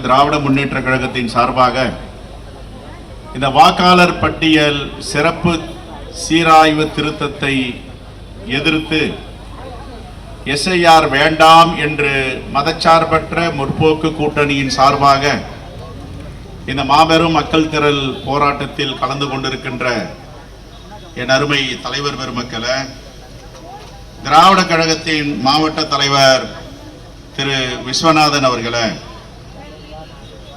திராவிட முன்னேற்ற கழகத்தின் சார்பாக இந்த வாக்காளர் பட்டியல் சிறப்பு சீராய்வு திருத்தத்தை எதிர்த்து எஸ்ஐஆர் வேண்டாம் என்று மதச்சார்பற்ற முற்போக்கு கூட்டணியின் சார்பாக இந்த மாபெரும் மக்கள் திரள் போராட்டத்தில் கலந்து கொண்டிருக்கின்ற என் அருமை தலைவர் பெருமக்களை திராவிட கழகத்தின் மாவட்ட தலைவர் திரு விஸ்வநாதன் அவர்களை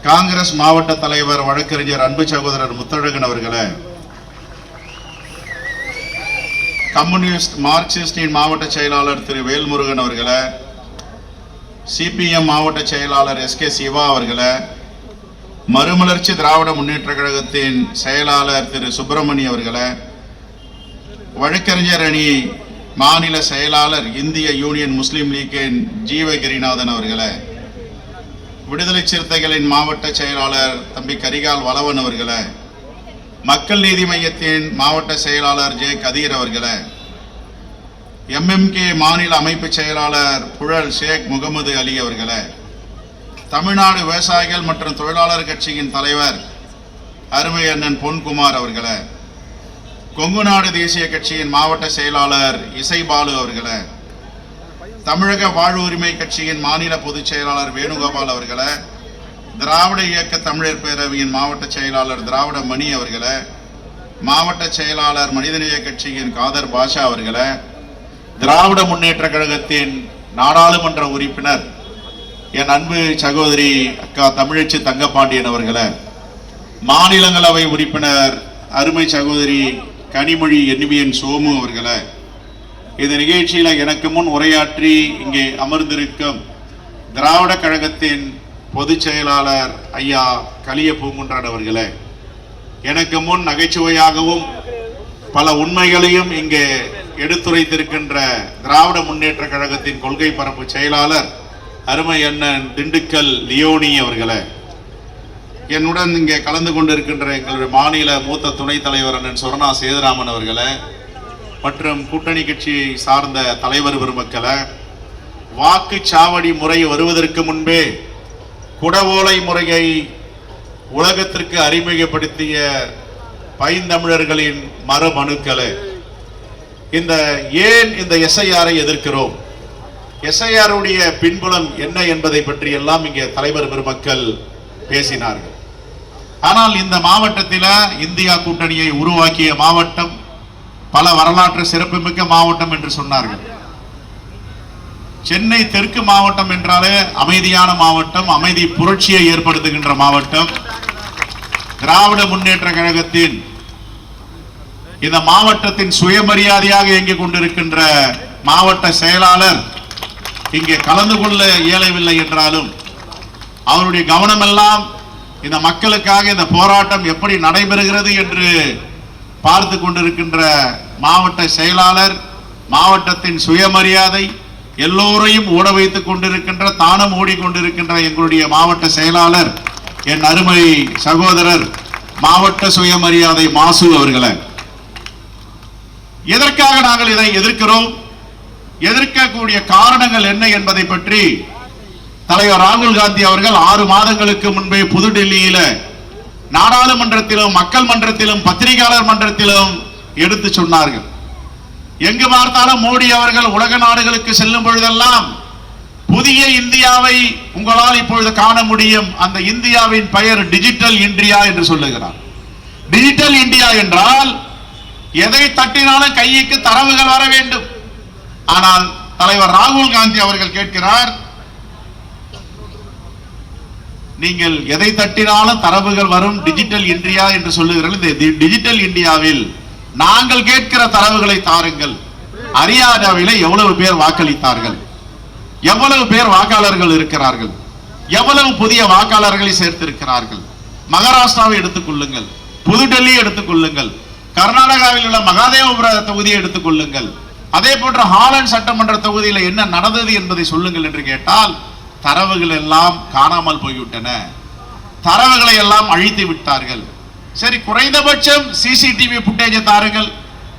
காங்கிரஸ் மாவட்ட தலைவர் வழக்கறிஞர் அன்பு சகோதரர் முத்தழகன் அவர்களை கம்யூனிஸ்ட் மார்க்சிஸ்டின் மாவட்ட செயலாளர் திரு வேல்முருகன் அவர்களை சிபிஎம் மாவட்ட செயலாளர் எஸ் கே சிவா அவர்களை மறுமலர்ச்சி திராவிட முன்னேற்ற கழகத்தின் செயலாளர் திரு சுப்பிரமணி அவர்களை வழக்கறிஞர் அணி மாநில செயலாளர் இந்திய யூனியன் முஸ்லீம் லீக்கின் ஜீவகிரிநாதன் அவர்களை விடுதலை சிறுத்தைகளின் மாவட்ட செயலாளர் தம்பி கரிகால் வளவன் அவர்களை மக்கள் நீதி மையத்தின் மாவட்ட செயலாளர் ஜே கதீர் அவர்களை எம்எம்கே மாநில அமைப்பு செயலாளர் புழல் ஷேக் முகமது அலி அவர்களை தமிழ்நாடு விவசாயிகள் மற்றும் தொழிலாளர் கட்சியின் தலைவர் அருமை அண்ணன் பொன்குமார் அவர்களை கொங்கு நாடு தேசிய கட்சியின் மாவட்ட செயலாளர் இசைபாலு அவர்களை தமிழக வாழ்வு உரிமை கட்சியின் மாநில பொதுச் செயலாளர் வேணுகோபால் அவர்களை திராவிட இயக்க தமிழர் பேரவையின் மாவட்ட செயலாளர் திராவிட மணி அவர்களை மாவட்ட செயலாளர் மனிதநேய கட்சியின் காதர் பாஷா அவர்களை திராவிட முன்னேற்ற கழகத்தின் நாடாளுமன்ற உறுப்பினர் என் அன்பு சகோதரி அக்கா தமிழச்சி தங்கப்பாண்டியன் அவர்களை மாநிலங்களவை உறுப்பினர் அருமை சகோதரி கனிமொழி என்விஎன் சோமு அவர்களை இந்த நிகழ்ச்சியில் எனக்கு முன் உரையாற்றி இங்கே அமர்ந்திருக்கும் திராவிட கழகத்தின் பொதுச் செயலாளர் ஐயா கலிய பூங்குன்றான் அவர்களே எனக்கு முன் நகைச்சுவையாகவும் பல உண்மைகளையும் இங்கே எடுத்துரைத்திருக்கின்ற திராவிட முன்னேற்ற கழகத்தின் கொள்கை பரப்பு செயலாளர் அருமை அண்ணன் திண்டுக்கல் லியோனி அவர்களே. என்னுடன் இங்கே கலந்து கொண்டிருக்கின்ற எங்களுடைய மாநில மூத்த துணைத் தலைவர் அண்ணன் சொர்ணா சேதுராமன் அவர்களே மற்றும் கூட்டணி கட்சியை சார்ந்த தலைவர் பெருமக்களை வாக்குச்சாவடி முறை வருவதற்கு முன்பே குடவோலை முறையை உலகத்திற்கு அறிமுகப்படுத்திய பைந்தமிழர்களின் மரபணுக்களை இந்த ஏன் இந்த எஸ்ஐஆரை எதிர்க்கிறோம்? எஸ்ஐஆருடைய பின்புலம் என்ன என்பதை பற்றி எல்லாம் இங்கே தலைவர் பெருமக்கள் பேசினார்கள். ஆனால் இந்த மாவட்டத்தில் இந்தியா கூட்டணியை உருவாக்கிய மாவட்டம் பல வரலாற்று சிறப்புமிக்க மாவட்டம் என்று சொன்னார்கள். சென்னை தெற்கு மாவட்டம் என்றாலே அமைதியான மாவட்டம் அமைதி புரட்சியை ஏற்படுத்துகின்ற மாவட்டம். திராவிட முன்னேற்ற கழகத்தின் இந்த மாவட்டத்தின் சுயமரியாதையாக இயங்கிக் கொண்டிருக்கின்ற மாவட்ட செயலாளர் இங்கே கலந்து கொள்ள இயலவில்லை என்றாலும் அவருடைய கவனமெல்லாம் இந்த மக்களுக்காக இந்த போராட்டம் எப்படி நடைபெறுகிறது என்று பார்த்து கொண்டிருக்கின்ற மாவட்ட செயலாளர் மாவட்டத்தின் சுயமரியாதை எல்லோரையும் ஓட வைத்துக் கொண்டிருக்கின்ற தானம் ஓடிக்கொண்டிருக்கின்ற எங்களுடைய மாவட்ட செயலாளர் என் அருமை சகோதரர் மாவட்ட சுயமரியாதை மாசு அவர்களை. எதற்காக நாங்கள் இதை எதிர்க்கிறோம்? எதிர்க்கக்கூடிய காரணங்கள் என்ன என்பதை பற்றி தலைவர் ராகுல் காந்தி அவர்கள் ஆறு மாதங்களுக்கு முன்பே புதுடெல்லியில நாடாளுமன்றத்திலும் மக்கள் மன்றத்திலும் பத்திரிகையாளர் மன்றத்திலும் எடுத்து சொன்னார்கள். எங்கு பார்த்தாலும் மோடி அவர்கள் உலக நாடுகளுக்கு செல்லும் பொழுதெல்லாம் புதிய இந்தியாவை உங்களால் இப்பொழுது காண முடியும். அந்த இந்தியாவின் பெயர் டிஜிட்டல் இந்தியா என்று சொல்லுகிறார். டிஜிட்டல் இந்தியா என்றால் எதை தட்டினாலும் கைக்கு தரவுகள் வர வேண்டும். ஆனால் தலைவர் ராகுல் காந்தி அவர்கள் கேட்கிறார் நீங்கள் எதை தட்டினாலும் தரவுகள் வரும் டிஜிட்டல் இந்தியா என்று சொல்லுகிறீர்கள். இந்த டிஜிட்டல் இந்தியாவில் நாங்கள் கேட்கிற தரவுகளை தாருங்கள். ஹரியானாவிலே எவ்வளவு பேர் வாக்களித்தார்கள்? எவ்வளவு பேர் வாக்காளர்கள் இருக்கிறார்கள்? எவ்வளவு புதிய வாக்காளர்களை சேர்த்திருக்கிறார்கள்? மகாராஷ்டிராவை எடுத்துக்கொள்ளுங்கள் புதுடெல்லி எடுத்துக் கொள்ளுங்கள். கர்நாடகாவில் உள்ள மகாதேவபுர தொகுதியை எடுத்துக்கொள்ளுங்கள் அதே போன்ற ஹாலண்ட் சட்டமன்ற தொகுதியில் என்ன நடந்தது என்பதை சொல்லுங்கள் என்று கேட்டால் தரவுகள் எல்லாம் காணாமல் போய்விட்டன. தரவுகளை எல்லாம் அழித்து விட்டார்கள். சரி குறைந்தபட்சம் சிசிடிவி புட்டேஜை தாருங்கள்.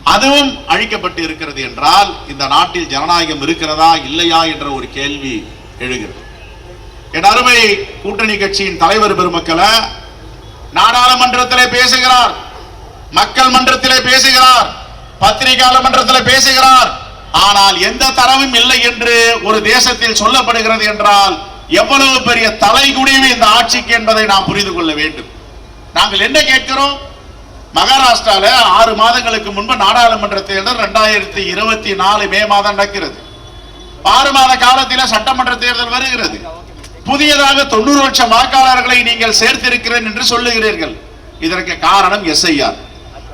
அதுவும் அழிக்கப்பட்டு இருக்கிறது என்றால் இந்த நாட்டில் ஜனநாயகம் இருக்கிறதா இல்லையா என்ற ஒரு கேள்வி எழுகிறது. என் அருமை கூட்டணி கட்சியின் தலைவர் பெருமக்களை நாடாளுமன்றத்திலே பேசுகிறார் மக்கள் மன்றத்திலே பேசுகிறார் பத்திரிகையாளர் மன்றத்திலே பேசுகிறார் ஆனால் எந்த தரவும் இல்லை என்று ஒரு தேசத்தில் சொல்லப்படுகிறது என்றால் எவ்வளவு பெரிய தலைகுடிவு இந்த ஆட்சிக்கு என்பதை நாம் புரிந்து கொள்ள வேண்டும். நாங்கள் என்ன கேட்கிறோம்? மகாராஷ்டிரால ஆறு மாதங்களுக்கு முன்பு நாடாளுமன்ற தேர்தல் ரெண்டாயிரத்தி இருபத்தி நாலு மே மாதம் நடக்கிறது. ஆறு மாத காலத்தில் சட்டமன்ற தேர்தல் வருகிறது. புதியதாக தொண்ணூறு லட்சம் வாக்காளர்களை நீங்கள் சேர்த்திருக்கிறேன் என்று சொல்லுகிறீர்கள். இதற்கு காரணம் எஸ்ஐஆர்.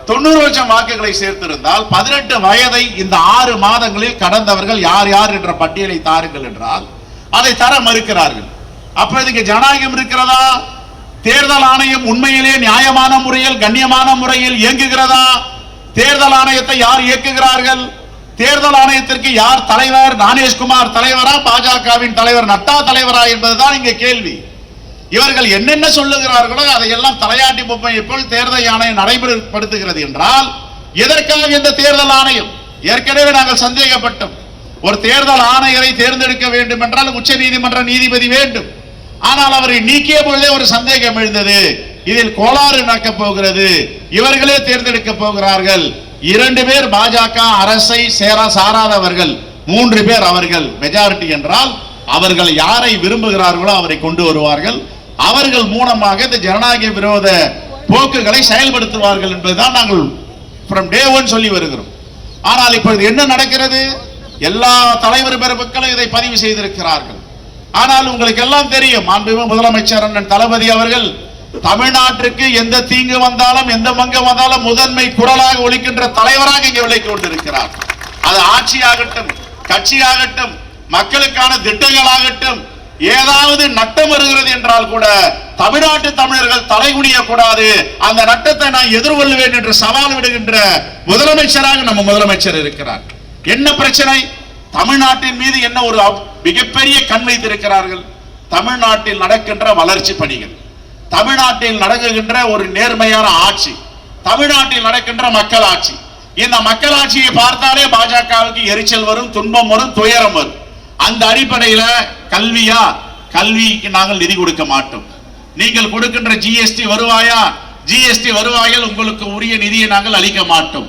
தொண்ணூறு லட்சம் வாக்குகளை சேர்த்திருந்தால் பதினெட்டு வயதை இந்த ஆறு மாதங்களில் கடந்தவர்கள் யார் யார் என்ற பட்டியலை தாருங்கள் என்றால் அதை தர மறுக்கிறார்கள். அப்ப இதுக்கு ஜனநாயகம் இருக்கிறதா? தேர்தல் ஆணையம் உண்மையிலே நியாயமான முறையில் கண்ணியமான முறையில் இயங்குகிறதா? தேர்தல் ஆணையத்தை யார் இயக்குகிறார்கள்? தேர்தல் ஆணையத்திற்கு யார் தலைவர்? நானேஷ்குமார் தலைவரா? பாஜகவின் தலைவர் நட்டா தலைவரா என்பதுதான் இங்க கேள்வி. இவர்கள் என்னென்ன சொல்லுகிறார்களோ அதையெல்லாம் தலையாட்டி பொம்மையை போல் தேர்தல் ஆணையம் நடைமுறைப்படுத்துகிறது என்றால் எதற்காக இந்த தேர்தல் ஆணையம்? ஏற்கனவே நாங்கள் சந்தேகப்பட்டோம். ஒரு தேர்தல் ஆணையரை தேர்ந்தெடுக்க வேண்டும் என்றால் உச்ச நீதிமன்ற நீதிபதி வேண்டும். ஆனால் அவரை நீக்கிய பொழுதே ஒரு சந்தேகம் எழுந்தது. இதில் கோளாறு நடக்கப் போகிறது. இவர்களே தேர்ந்தெடுக்க போகிறார்கள். இரண்டு பேர் பாஜக அரசை சேர சாராதவர்கள். மூன்று பேர் அவர்கள். மெஜாரிட்டி என்றால் அவர்கள் யாரை விரும்புகிறார்களோ அவரை கொண்டு வருவார்கள். அவர்கள் மூலமாக இந்த ஜனநாயக விரோத போக்குகளை செயல்படுத்துவார்கள் என்பதுதான் நாங்கள் ஃப்ரம் டே ஒன் சொல்லி வருகிறோம். ஆனால் இப்பொழுது என்ன நடக்கிறது? எல்லா தலைவர் பெருமக்களும் இதை பதிவு செய்திருக்கிறார்கள். ஆனால் உங்களுக்கு எல்லாம் தெரியும் மாண்புமிகு முதலமைச்சர் அண்ணன் தளபதி அவர்கள் தமிழ்நாட்டிற்கு எந்த தீங்கு வந்தாலும் எந்த மங்கம் வந்தாலும் முதன்மை குரலாக ஒழிக்கின்ற தலைவராக இங்கே விளக்கி கொண்டிருக்கிறார். அது ஆட்சியாகட்டும் கட்சியாகட்டும் மக்களுக்கான திட்டங்களாகட்டும் ஏதாவது நட்டம் வருகிறது என்றால் கூட தமிழ்நாட்டு தமிழர்கள் தலைகுனிய கூடாது அந்த நட்டத்தை நான் எதிர்கொள்வேன் என்று சவால் விடுகின்ற முதலமைச்சராக நம்ம முதலமைச்சர் இருக்கிறார். என்ன பிரச்சனை? தமிழ்நாட்டின் மீது என்ன ஒரு மிகப்பெரிய கண் வைத்திருக்கிறார்கள்? தமிழ்நாட்டில் நடக்கின்ற வளர்ச்சி பணிகள். தமிழ்நாட்டில் நடக்குகின்ற ஒரு நேர்மையான ஆட்சி. தமிழ்நாட்டில் நடக்கின்ற மக்கள் ஆட்சி இந்த மக்களாட்சியை பார்த்தாலே பாஜகவுக்கு எரிச்சல் வரும் துன்பம் வரும் துயரம் வரும். அந்த அடிப்படையில கல்வியா? கல்விக்கு நாங்கள் நிதி கொடுக்க மாட்டோம். நீங்கள் கொடுக்கின்ற ஜிஎஸ்டி வருவாயா? ஜிஎஸ்டி வருவாயில் உங்களுக்கு உரிய நிதியை நாங்கள் அளிக்க மாட்டோம்.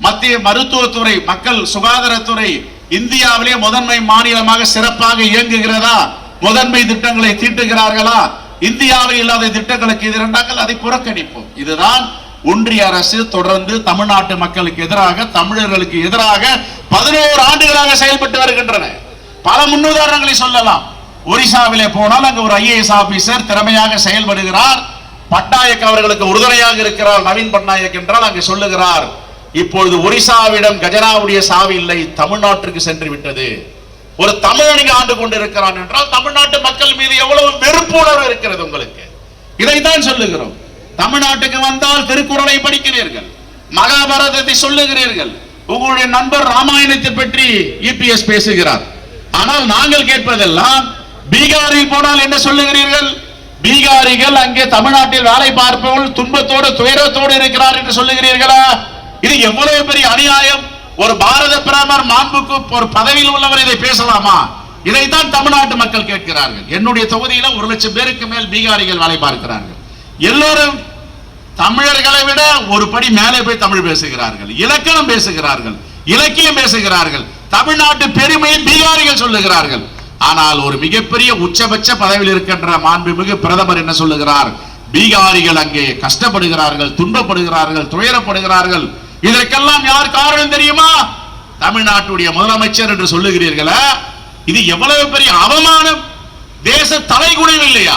மத்திய மருத்துவத்துறை மக்கள் சுகாதாரத்துறை இந்தியாவிலே முதன்மை மாநிலமாக சிறப்பாக இயங்குகிறதா? முதன்மை திட்டங்களை தீட்டுகிறார்களா? இந்தியாவில் இல்லாத திட்டங்களுக்கு எதிராக அதை புறக்கணிப்போம். இதுதான் ஒன்றிய அரசு தொடர்ந்து தமிழ்நாட்டு மக்களுக்கு எதிராக தமிழர்களுக்கு எதிராக பதினோரு ஆண்டுகளாக செயல்பட்டு வருகின்றன. பல முன்னுதாரணங்களை சொல்லலாம். ஒரிசாவிலே போனால் அங்கு ஒரு ஐஏஎஸ் ஆபீசர் திறமையாக செயல்படுகிறார். பட்நாயக் அவர்களுக்கு உறுதுணையாக இருக்கிறார். நவீன் பட்நாயக் என்றால் அங்கு சொல்லுகிறார் இப்பொழுது ஒரிசாவிடம் கஜனாவுடைய சாவி இல்லை தமிழ்நாட்டிற்கு சென்று விட்டது. ஒரு தமிழனிக ஆண்டு கொண்டிருக்கிறான் என்றால் தமிழ்நாட்டு மக்கள் மீது எவ்வளவு வெறுப்புணர்வு இருக்கிறது உங்களுக்கு? இதைத்தான் சொல்லுகிறோம். தமிழ்நாட்டுக்கு வந்தால் திருக்குறளை படிக்கிறீர்கள் மகாபாரதத்தை சொல்லுகிறீர்கள். உங்களுடைய நண்பர் ராமாயணத்தை பற்றி இபிஎஸ் பேசுகிறார். ஆனால் நாங்கள் கேட்பதெல்லாம் பீகாரில் போனால் என்ன சொல்லுகிறீர்கள்? பீகாரிகள் அங்கே தமிழ்நாட்டில் வேலை பார்ப்பவர்கள் துன்பத்தோடு துயரத்தோடு இருக்கிறார் என்று சொல்லுகிறீர்களா? இது எவ்வளவு பெரிய அநியாயம். ஒரு பாரத பிரதமர் மாண்புக்கு ஒரு பதவியில் உள்ளவர் இதை பேசலாமா? இதைத்தான் தமிழ்நாட்டு மக்கள் கேட்கிறார்கள். என்னுடைய தொகுதியில ஒரு லட்சம் பேருக்கு மேல் பீகாரிகள் வேலை பார்க்கிறார்கள். எல்லோரும் தமிழர்களை விட ஒரு படி மேலே போய் தமிழ் பேசுகிறார்கள். இலக்கணம் பேசுகிறார்கள். இலக்கியம் பேசுகிறார்கள். தமிழ்நாட்டு பெருமையை பீகாரிகள் சொல்லுகிறார்கள். ஆனால் ஒரு மிகப்பெரிய உச்சபட்ச பதவியில் இருக்கின்ற மாண்புமிகு பிரதமர் என்ன சொல்லுகிறார்? பீகாரிகள் அங்கே கஷ்டப்படுகிறார்கள் துன்பப்படுகிறார்கள் துயரப்படுகிறார்கள். இதற்கெல்லாம் யார் காரணம் தெரியுமா? தமிழ்நாட்டுடைய முதலமைச்சர் என்று சொல்லுகிறீர்களா இது எவ்வளவு பெரிய அவமானம்? தேச தலைகுணம் இல்லையா?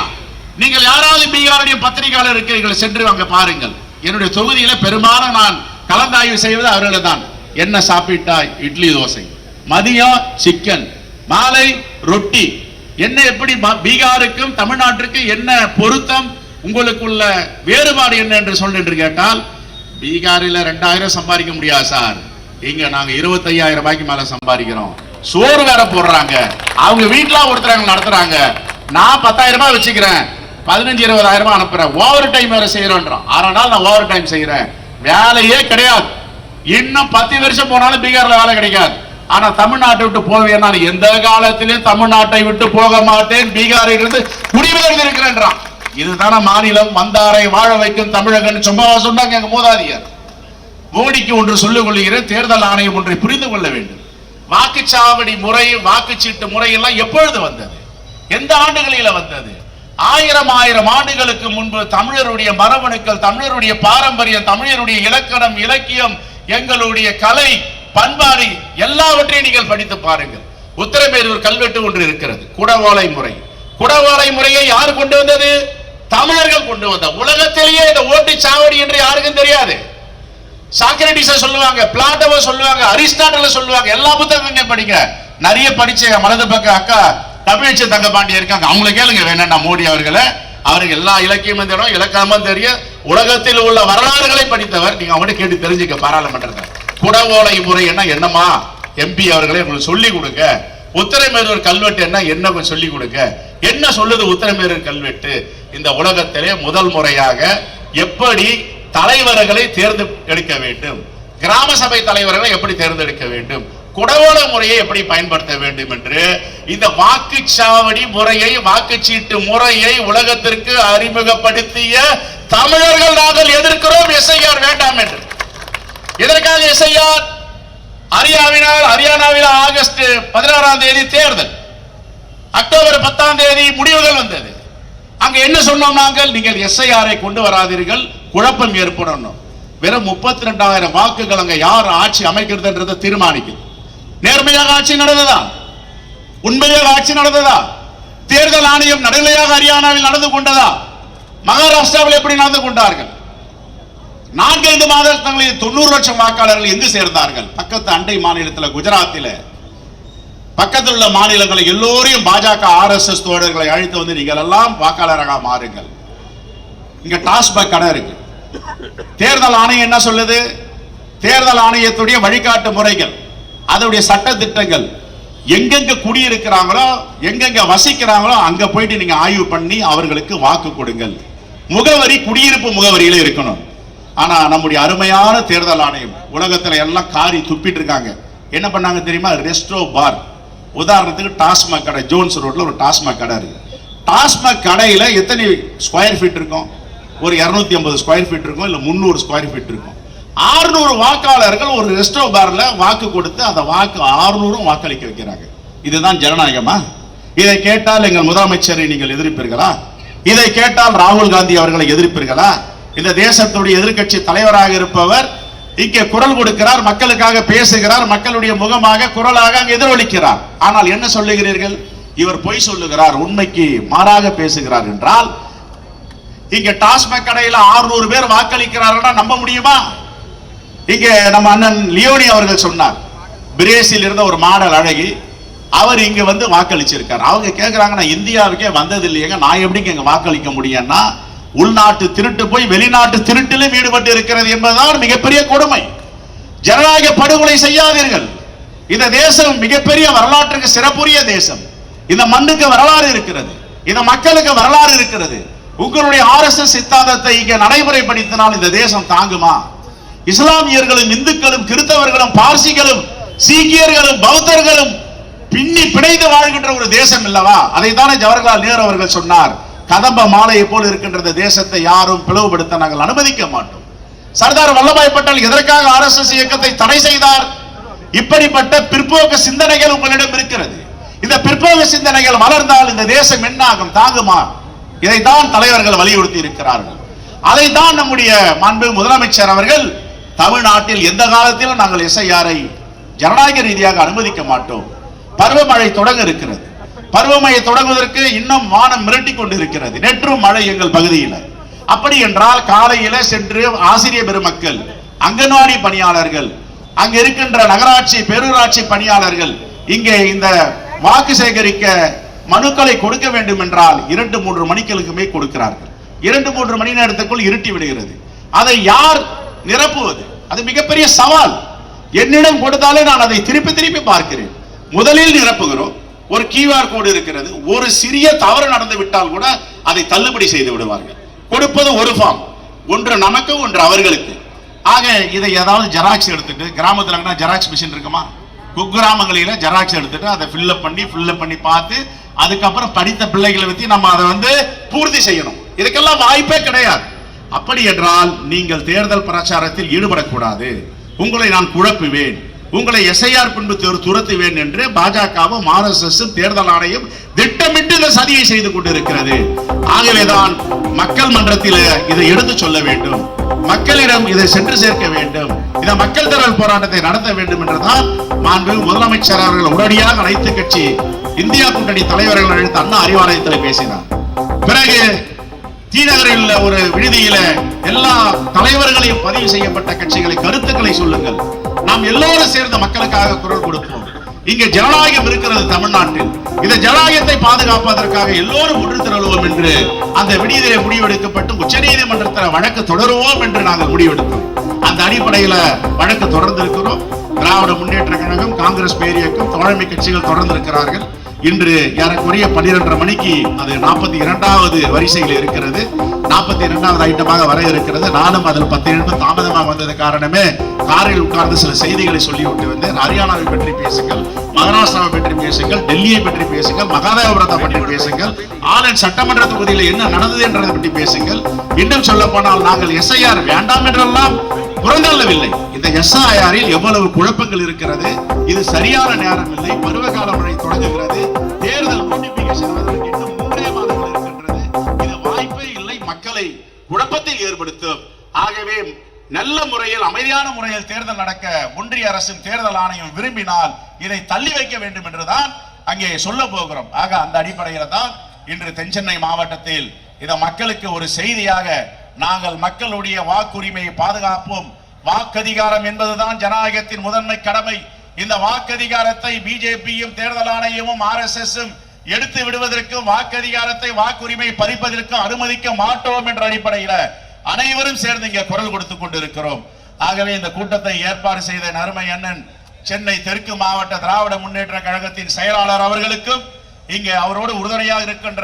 நீங்கள் யாராவது பீகாருடைய பத்திரிகையாளர் இருக்கிறீர்கள் சென்று அங்க பாருங்கள். என்னுடைய தொகுதியில பெரும்பாலும் நான் கலந்தாய்வு செய்வது அவர்களை தான் என்ன சாப்பிட்டாய்? இட்லி தோசை. மதியம் சிக்கன். மாலை ரொட்டி. என்ன எப்படி பீகாருக்கும் தமிழ்நாட்டிற்கும் என்ன பொருத்தம்? உங்களுக்குள்ள வேறுபாடு என்ன என்று சொல்லு என்று கேட்டால் பீகாரில் ரெண்டாயிரம் சம்பாதிக்க முடியாது சார். இங்க நாங்க இருபத்தையாயிரம் ரூபாய்க்கு மேல சம்பாதிக்கிறோம். சோறு வேற போடுறாங்க. அவங்க வீட்டுல ஒருத்தரங்க நடத்துறாங்க. நான் பத்தாயிரம் ரூபாய் வச்சுக்கிறேன். பதினஞ்சு இருபதாயிரம் ரூபாய் அனுப்புறேன். ஓவர் டைம் வேற செய்யறோன்றோம் ஆறு நாள் நான் ஓவர் டைம் செய்யறேன் வேலையே கிடையாது. இன்னும் பத்து வருஷம் போனாலும் பீகார்ல வேலை கிடைக்காது. ஆனா தமிழ்நாட்டை விட்டு போவேன் எந்த காலத்திலும் தமிழ்நாட்டை விட்டு போக மாட்டேன்? பீகாரில் இருந்து முடிவு இருக்கிறேன்றான். இதுதானே மாநிலம். வந்தாரை வாழ வைக்கும் தமிழகன் சும்மா சொன்னாங்க எங்க மோதாதியார். மோடிக்கு ஒன்று சொல்லிக் கொள்கிறேன். தேர்தல் ஆணையம் ஒன்றை புரிந்து கொள்ள வேண்டும். வாக்குச்சாவடி முறை வாக்குச்சீட்டு முறையெல்லாம் எப்பொழுது வந்தது? எந்த ஆண்டுகளில வந்தது? ஆயிரம் ஆயிரம் ஆண்டுகளுக்கு முன்பு தமிழருடைய மரபணுக்கள் தமிழருடைய பாரம்பரியம் தமிழருடைய இலக்கணம் இலக்கியம் எங்களுடைய கலை பண்பாடு எல்லாவற்றையும் நீங்கள் படித்து பாருங்கள். உத்தரமேரூர் கல்வெட்டு ஒன்று இருக்கிறது. குடவோலை முறை. குடவோலை முறையை யார் கொண்டு வந்தது? தமிழர்கள் கொண்டு வந்த. உலகத்திலேயே இந்த ஓட்டு சாவடி என்று யாருக்கும் தெரியாது. சாக்ரட்டிஸ சொல்லுவாங்க பிளாட்டவ சொல்லுவாங்க அரிஸ்டாட்டல சொல்லுவாங்க எல்லா புத்தகங்களையும் படிங்க. நிறைய படிச்ச மனது பக்கம் அக்கா தமிழச்சி தங்கபாண்டி இருக்காங்க. அவங்களை கேளுங்க வேணா மோடி அவர்களை. அவருக்கு எல்லா இலக்கியமும் தெரியும் இலக்கணமும் தெரியும். உலகத்தில் உள்ள வரலாறுகளை படித்தவர். நீங்க அவங்கள்ட்ட கேட்டு தெரிஞ்சுக்க பாராளுமன்றத்தில். குடவோலை முறை என்னமா எம்பி அவர்களே உங்களுக்கு சொல்லி கொடுங்க. உத்தரமேரூர் கல்வெட்டு என்ன என்ன சொல்லி கொடுங்க. என்ன சொல்லுது உத்தரமேரூர் கல்வெட்டு? இந்த உலகத்திலே முதல் முறையாக எப்படி தலைவர்களை தேர்ந்தெடுக்க வேண்டும்? கிராம சபை தலைவர்களை எப்படி தேர்ந்தெடுக்க வேண்டும்? குடவோல முறையை எப்படி பயன்படுத்த வேண்டும் என்று இந்த வாக்குச்சாவடி முறையை வாக்குச்சீட்டு முறையை உலகத்திற்கு அறிமுகப்படுத்திய தமிழர்கள் நாங்கள் எதிர்க்கிறோம் எஸ்ஐஆர் வேண்டாம் என்று. இதற்காக எஸ்ஐஆர்? அரியாவினால் ஹரியானாவில் ஆகஸ்ட் பதினாறாம் தேதி தேர்தல். அக்டோபர் பத்தாம் தேதி முடிவுகள் வந்தது. அங்க என்ன சொன்னோம் நாங்கள்? நீங்கள் எஸ்ஐஆரை கொண்டு வராதீர்கள் குழப்பம் ஏற்படணும். வெறும் முப்பத்தி ரெண்டாயிரம் வாக்குகள் அங்க யார் ஆட்சி அமைக்கிறதுன்றதை தீர்மானிக்குது. நேர்மையாக ஆட்சி நடந்ததா? உண்மையாக ஆட்சி நடந்ததா? தேர்தல் ஆணையம் நடுநிலையாக ஹரியானாவில் நடந்து கொண்டதா? மகாராஷ்டிராவில் எப்படி நடந்து கொண்டார்கள்? நான்கைந்து மாதங்களில் தொண்ணூறு லட்சம் வாக்காளர்கள் எங்கு சேர்ந்தார்கள்? பக்கத்து அண்டை மாநிலத்தில் குஜராத்தில். பக்கத்தில் உள்ள மாநிலங்களை எல்லோரையும் பாஜக ஆர்எஸ்எஸ் தோழர்களை அழைத்து வந்து நீங்கள் எல்லாம் வாக்காளராக மாறுங்கள். இங்க டாஸ்மாக் கடை இருக்கு. தேர்தல் ஆணையம் என்ன சொல்லுது? தேர்தல் ஆணையத்துடைய வழிகாட்டு முறைகள் அதனுடைய சட்ட திட்டங்கள் எங்கெங்க குடியிருக்கிறாங்களோ எங்கெங்க வசிக்கிறாங்களோ அங்க போயிட்டு நீங்க ஆய்வு பண்ணி அவர்களுக்கு வாக்கு கொடுங்கள். முகவரி குடியிருப்பு முகவரியில இருக்கணும். ஆனா நம்முடைய அருமையான தேர்தல் ஆணையம் உலகத்துல எல்லாம் காரி துப்பிட்டு இருக்காங்க என்ன பண்ணாங்க தெரியுமா? Resto bar. உதாரணத்துக்கு டாஸ்மாக் கடை ஜோன்ஸ் ரோட்ல ஒரு டாஸ்மாக் கடை இருக்கு. டாஸ்மாக் கடையில எத்தனை ஸ்கொயர் ஃபீட் இருக்கும்? ஒரு 250 ஐம்பது ஸ்கொயர் ஃபீட் இருக்கும் இல்ல முந்நூறு ஸ்கொயர் ஃபீட் இருக்கும். 600 வாக்காளர்கள் ஒரு ரெஸ்டோ பார்ல வாக்கு கொடுத்து அந்த வாக்கு 600 வாக்களிக்க வைக்கிறாங்க. இதுதான் ஜனநாயகமா? இதை கேட்டால் எங்கள் முதலமைச்சரை நீங்கள் எதிர்ப்பீர்களா? இதை கேட்டால் ராகுல் காந்தி அவர்களை எதிர்ப்பீர்களா? இந்த தேசத்துடைய எதிர்க்கட்சி தலைவராக இருப்பவர் இங்கே குரல் கொடுக்கிறார் மக்களுக்காக பேசுகிறார் மக்களுடைய முகமாக குரலாக அங்கு எதிரொலிக்கிறார். ஆனால் என்ன சொல்லுகிறீர்கள்? இவர் பொய் சொல்லுகிறார் உண்மைக்கு மாறாக பேசுகிறார் என்றால் இங்க டாஸ்மாக் கடையில 600 பேர் வாக்களிக்கிறார்கள் நம்ப முடியுமா? இங்க நம்ம அண்ணன் லியோனி அவர்கள் சொன்னார் பிரேசில் இருந்த ஒரு மாடல் அழகி அவர் இங்க வந்து வாக்களிச்சிருக்கார். அவங்க கேக்குறாங்க நான் இந்தியாவுக்கே வந்தது இல்லையேங்க நான் எப்படிங்க இங்க வாக்களிக்க முடியும்னா உள்நாட்டு திருட்டு போய் வெளிநாட்டு திருட்டிலும் ஈடுபட்டு இருக்கிறது என்பதுதான் மிகப்பெரிய கொடுமை. ஜனநாயக படுகொலை செய்யாதீர்கள். இந்த தேசம் மிகப்பெரிய வரலாற்றுக்கு சிறப்புரிய தேசம். இந்த மண்ணுக்கு வரலாறு இருக்கிறது. இந்த மக்களுக்கு வரலாறு இருக்கிறது. உங்களுடைய ஆர்எஸ்எஸ் சித்தாந்தத்தை இங்கே நடைமுறைப்படுத்தினால் இந்த தேசம் தாங்குமா? இஸ்லாமியர்களும் இந்துக்களும் கிறிஸ்தவர்களும் பார்சிகளும் சீக்கியர்களும் பௌத்தர்களும் பின்னி பிணைந்து வாழ்கின்ற ஒரு தேசம் இல்லவா அதை தானே ஜவஹர்லால் நேரு அவர்கள் சொன்னார். கதம்ப மாலையை போல் இருக்கின்ற இந்த தேசத்தை யாரும் பிளவுபடுத்த நாங்கள் அனுமதிக்க மாட்டோம். சர்தார் வல்லபாய் பட்டேல் எதற்காக ஆர்எஸ்எஸ் இயக்கத்தை தடை செய்தார்? இப்படிப்பட்ட பிற்போக்கு சிந்தனைகள் உங்களிடம் இருக்கிறது. இந்த பிற்போக்கு சிந்தனைகள் மலர்ந்தால் இந்த தேசம் என்னாகும் தாங்குமா இதைத்தான் தலைவர்கள் வலியுறுத்தி இருக்கிறார்கள். அதைத்தான் நம்முடைய மாண்பு முதலமைச்சர் அவர்கள் தமிழ்நாட்டில் எந்த காலத்திலும் நாங்கள் எஸ்ஐஆரை ஜனநாயக ரீதியாக அனுமதிக்க மாட்டோம். பருவமழை தொடங்க இருக்கிறது. பருவமழை தொடங்குவதற்கு இன்னும் வானம் மிரட்டி கொண்டிருக்கிறது. நேற்றும் மழை எங்கள் பகுதியில். அப்படி என்றால் காலையில சென்று ஆசிரிய பெருமக்கள் அங்கன்வாடி பணியாளர்கள் அங்க இருக்கின்ற நகராட்சி பேரூராட்சி பணியாளர்கள் இங்கே இந்த வாக்கு சேகரிக்க மனுக்களை கொடுக்க வேண்டும் என்றால் இரண்டு மூன்று மணிக்களுக்குமே கொடுக்கிறார்கள். இரண்டு மூன்று மணி நேரத்துக்குள் இருட்டி விடுகிறது. அதை யார் நிரப்புவது? அது மிகப்பெரிய சவால். என்னிடம் கொடுத்தாலே நான் அதை திருப்பி திருப்பி பார்க்கிறேன். முதலில் நிரப்புகிறோம். ஒரு கியூஆர் கோடு இருக்கிறது. ஒரு சிறிய தவறு நடந்து விட்டால் கூட அதை தள்ளுபடி செய்து விடுவார்கள். கொடுப்பது ஒரு ஃபார்ம் ஒன்று நமக்கு ஒன்று அவர்களுக்கு. ஆக இதை ஏதாவது ஜெராக்ஸ் எடுத்துட்டு கிராமத்தில் ஜெராக்ஸ் மிஷின் இருக்குமா? குக்கிராமங்களில ஜெராக்ஸ் எடுத்துட்டு அதை ஃபில்லப் பண்ணி ஃபில்லப் பண்ணி பார்த்து அதுக்கப்புறம் படித்த பிள்ளைகளை பற்றி நம்ம அதை வந்து பூர்த்தி செய்யணும். இதுக்கெல்லாம் வாய்ப்பே கிடையாது. அப்படி என்றால் நீங்கள் தேர்தல் பிரச்சாரத்தில் ஈடுபடக்கூடாது. உங்களை நான் குழப்புவேன். உங்களை எஸ்ஐஆர் பின்பு துர- துரத்துவேன் என்று பாஜகவும் ஆர்எஸ்எஸ் தேர்தல் ஆணையம் திட்டமிட்டு இந்த சதியை செய்து கொண்டிருக்கிறது. ஆகவேதான் மக்கள் மன்றத்தில் இதை எடுத்து சொல்ல வேண்டும். மக்களிடம் இதை சென்று சேர்க்க வேண்டும். இந்த மக்கள் திரள் போராட்டத்தை நடத்த வேண்டும் என்றுதான் மாண்பு முதலமைச்சர் அவர்கள் உடனடியாக அனைத்து கட்சி இந்தியா கூட்டணி தலைவர்கள் அழைத்து அண்ணா அறிவாலயத்தில் பேசினார். பிறகு தீநகரில் உள்ள ஒரு விடுதியில எல்லா தலைவர்களையும் பதிவு செய்யப்பட்ட கட்சிகளை கருத்துக்களை சொல்லுங்கள். நாம் எல்லோரும் சேர்ந்த மக்களுக்காக குரல் கொடுப்போம். இங்க ஜனநாயகம் இருக்கிறது தமிழ்நாட்டில். இந்த ஜனநாயகத்தை பாதுகாப்பதற்காக எல்லோரும் ஒன்று திரளுவோம் என்று அந்த விடுதியிலே முடிவெடுக்கப்பட்டு உச்சநீதிமன்றத்தில் வழக்கு தொடருவோம் என்று நாங்கள் முடிவெடுத்தோம். அந்த அடிப்படையில வழக்கு தொடர்ந்து இருக்கிறோம் திராவிட முன்னேற்ற கழகம் காங்கிரஸ் பேரியக்கம் தோழமை கட்சிகள் தொடர்ந்து இருக்கிறார்கள் இன்று ஏறக்குறைய பன்னிரண்டரை மணிக்கு அது நாற்பத்தி இரண்டாவது வரிசையில் இருக்கிறது. நாற்பத்தி இரண்டாவது ஐட்டமாக வர இருக்கிறது. நானும் அதில் பத்து நிமிடம் தாமதமாக வந்தது காரணமே காரில் உட்கார்ந்து சில செய்திகளை சொல்லிவிட்டு வந்தேன். ஹரியானாவை பற்றி பேசுங்கள். மகாராஷ்டிராவை பற்றி பேசுங்கள் டெல்லியை பற்றி பேசுங்கள் மகாதேவபுரத்தை பற்றி பேசுங்கள் ஆலன் சட்டமன்ற தொகுதியில் என்ன நடந்தது என்றதை பற்றி பேசுங்கள். இன்னும் சொல்ல போனால் நாங்கள் எஸ்ஐஆர் வேண்டாம் என்றெல்லாம் புறந்தள்ளவில்லை. இந்த எஸ்ஐஆரில் எவ்வளவு குழப்பங்கள் இருக்கிறது இது சரியான நேரம் இல்லை பருவகால மழை தொடங்குகிறது தேர்தல் நோட்டிபிகேஷன் இன்னும் மூன்றே மாதங்கள் இருக்கின்றது. இது வாய்ப்பே இல்லை மக்களை குழப்பத்தில் ஏற்படுத்தும். ஆகவே நல்ல முறையில் அமைதியான முறையில் தேர்தல் நடக்க ஒன்றிய அரசும் தேர்தல் ஆணையம் விரும்பினால் இதை தள்ளி வைக்க வேண்டும் என்றுதான் அங்கே சொல்ல போகிறோம். ஆக அந்த அடிப்படையில் தான் இன்று தென்சென்னை மாவட்டத்தில் இதை மக்களுக்கு ஒரு செய்தியாக நாங்கள் மக்களுடைய வாக்குரிமையை பாதுகாப்போம். வாக்கதிகாரம் என்பதுதான் ஜனநாயகத்தின் முதன்மை கடமை. இந்த வாக்கதிகாரத்தை பிஜேபியும் தேர்தல் ஆணையமும் ஆர்எஸ்எஸும் எடுத்து விடுவதற்கும் வாக்கதிகாரத்தை வாக்குரிமை பறிப்பதற்கும் அனுமதிக்க மாட்டோம் என்ற அடிப்படையில அனைவரும் சேர்ந்து இங்கே குரல் கொடுத்துக் கொண்டிருக்கிறோம். ஆகவே இந்த கூட்டத்தை ஏற்பாடு செய்த நறுமை அண்ணன் சென்னை தெற்கு மாவட்ட திராவிட முன்னேற்ற கழகத்தின் செயலாளர் அவர்களுக்கும் இங்கே அவரோடு உறுதுணையாக இருக்கின்ற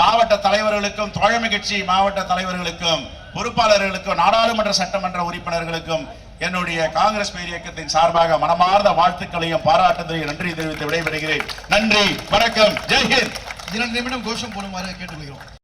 மாவட்ட தலைவர்களுக்கும் தோழமை கட்சி மாவட்ட தலைவர்களுக்கும் பொறுப்பாளர்களுக்கும் நாடாளுமன்ற சட்டமன்ற உறுப்பினர்களுக்கும் என்னுடைய காங்கிரஸ் பேர் இயக்கத்தின் சார்பாக மனமார்ந்த வாழ்த்துக்களையும் பாராட்டுதலையும் நன்றி தெரிவித்து விடைபெறுகிறேன். நன்றி வணக்கம் ஜெய்ஹிந்த் இரண்டு நிமிடம் கோஷம் போடுமாறு கேட்டுக்கொள்கிறோம்.